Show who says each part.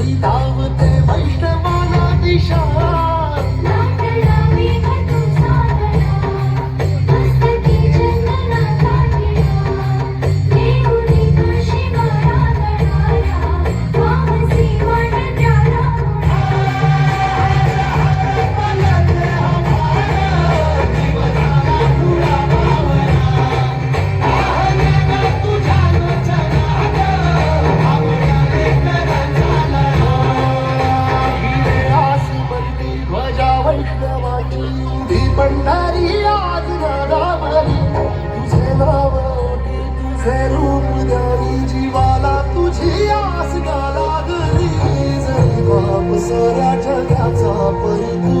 Speaker 1: धावते वैष्णवाला दिशा। आस गाला गली जगाचा